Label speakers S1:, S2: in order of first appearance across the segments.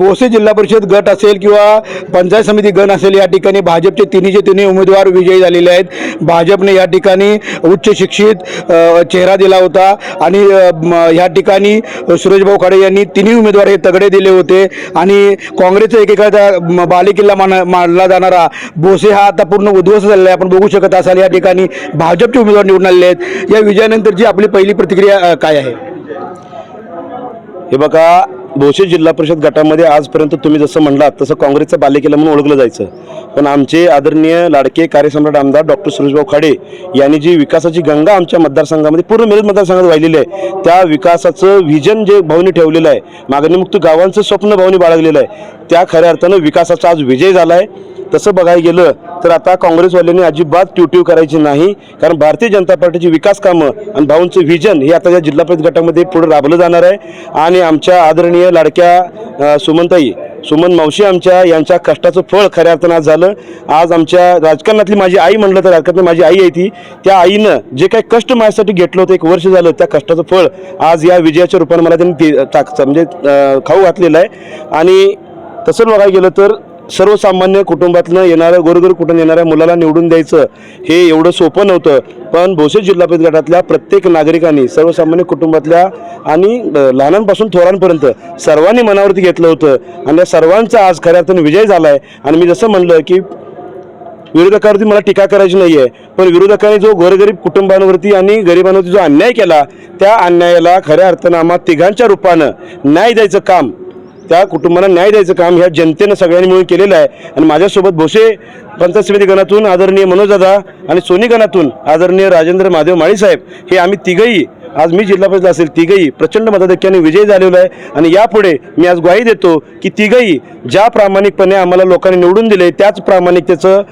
S1: बोसे जिल्हा परिषद गट असेल किंवा पंचायत समिती गण असेल या ठिकाणी भाजपचे तिन्हीचे तिन्ही उमेदवार विजयी झालेले आहेत. भाजपने या ठिकाणी उच्च शिक्षित चेहरा दिला होता आणि या ठिकाणी सुरेशभाऊ खाडे यांनी तिन्ही उमेदवार हे तगडे दिले होते आणि काँग्रेसचा एकेकाचा बालेकिल्ला मान मानला जाणारा बोसे हा आता पूर्ण उद्ध्वस्त झालेला आहे. आपण बघू शकत असाल या ठिकाणी भाजपचे उमेदवार निवडून आलेले आहेत. या विजयानंतरची आपली पहिली प्रतिक्रिया काय आहे?
S2: हे बघा भोसे जिल्हा परिषद गटामध्ये आजपर्यंत तुम्ही जसं म्हणलात तसं काँग्रेसचं बालेकिल्ला म्हणून ओळखलं जायचं. पण आमचे आदरणीय लाडके कार्यसम्राट आमदार डॉक्टर सुरेशभाऊ खाडे यांनी जी विकासाची गंगा आमच्या मतदारसंघामध्ये पूर्ण मिरज मतदारसंघात वाहिलेली आहे त्या विकासाचं व्हिजन जे भाऊनी ठेवलेलं आहे मागणीमुक्त गावांचं स्वप्न भाऊनी बाळगलेलं आहे त्या खऱ्या अर्थानं विकासाचा आज विजय झाला आहे तसं बघायला गेलं तर आता काँग्रेसवाल्यांनी अजिबात ट्यूट्यू करायची नाही. कारण भारतीय जनता पार्टीची विकास कामं आणि भाऊंचं व्हिजन हे आता या जिल्हा परिषद गटामध्ये पुढे राबलं जाणार आहे. आणि आमच्या आदरणीय लाडक्या सुमनताई सुमन मावशी आमच्या यांच्या कष्टाचं फळ खऱ्या अर्थानं आज झालं. आज आमच्या राजकारणातली माझी आई म्हणलं तर राजकारणात माझी आई आहे ती. त्या आईनं जे काही कष्ट माझ्यासाठी घेतलं होतं एक वर्ष झालं त्या कष्टाचं फळ आज या विजयाच्या रूपाने मला त्यांनी ते- म्हणजे खाऊ घातलेलं आहे. आणि तसं बघायला गेलं तर सर्वसामान्य कुटुंबातनं येणाऱ्या गोरगरीब कुटुंब येणाऱ्या मुलाला निवडून द्यायचं हे एवढं सोपं नव्हतं. पण भोसे जिल्हा परिषद गटातल्या प्रत्येक नागरिकांनी सर्वसामान्य कुटुंबातल्या आणि लहानांपासून थोरांपर्यंत सर्वांनी मनावरती घेतलं होतं. आणि या सर्वांचा आज खऱ्या अर्थाने विजय झाला आहे आणि मी जसं म्हणलं की विरोधकावरती मला टीका करायची नाही आहे पण विरोधकांनी जो गोरगरीब कुटुंबांवरती आणि गरिबांवरती जो अन्याय केला त्या अन्यायाला खऱ्या अर्थानं आम्हा तिघांच्या रूपानं न्याय द्यायचं काम त्या कुटुंबाला न्याय द्यायचं काम ह्या जनतेनं सगळ्यांनी मिळून केलेलं आहे. आणि माझ्यासोबत भोसे पंचायत समिती गणातून आदरणीय मनोजदादा आणि सोनी गणातून आदरणीय राजेंद्र महादेव माळीसाहेब हे आम्ही तिघही आज मी जिल्हा परिषद असेल तिघही प्रचंड मताधिक्याने विजय झालेलो आहे. आणि यापुढे मी आज ग्वाही देतो की तिघही ज्या प्रामाणिकपणे आम्हाला लोकांनी निवडून दिले त्याच प्रामाणिकतेचं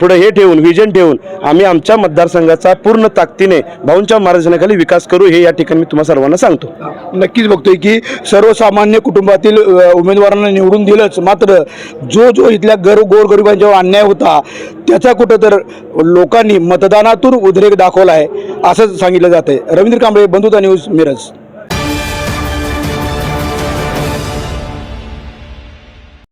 S2: पुढे हे ठेवून विजन ठेवून आम्ही आमच्या मतदारसंघाचा पूर्ण ताकदीने भाऊंच्या मार्गदर्शनाखाली विकास करू हे या ठिकाणी मी तुम्हाला सर्वांना सांगतो.
S1: नक्कीच बघतोय की सर्वसामान्य कुटुंबातील उमेदवारांना निवडून दिलंच मात्र जो जो इथल्या गर गोरगरिबांच्यावर अन्याय होता त्याचा कुठं तर लोकांनी मतदानातून उद्रेक दाखवला आहे असंच सांगितलं जात आहे रवींद्र कांबळे बंधुता न्यूज मिरज.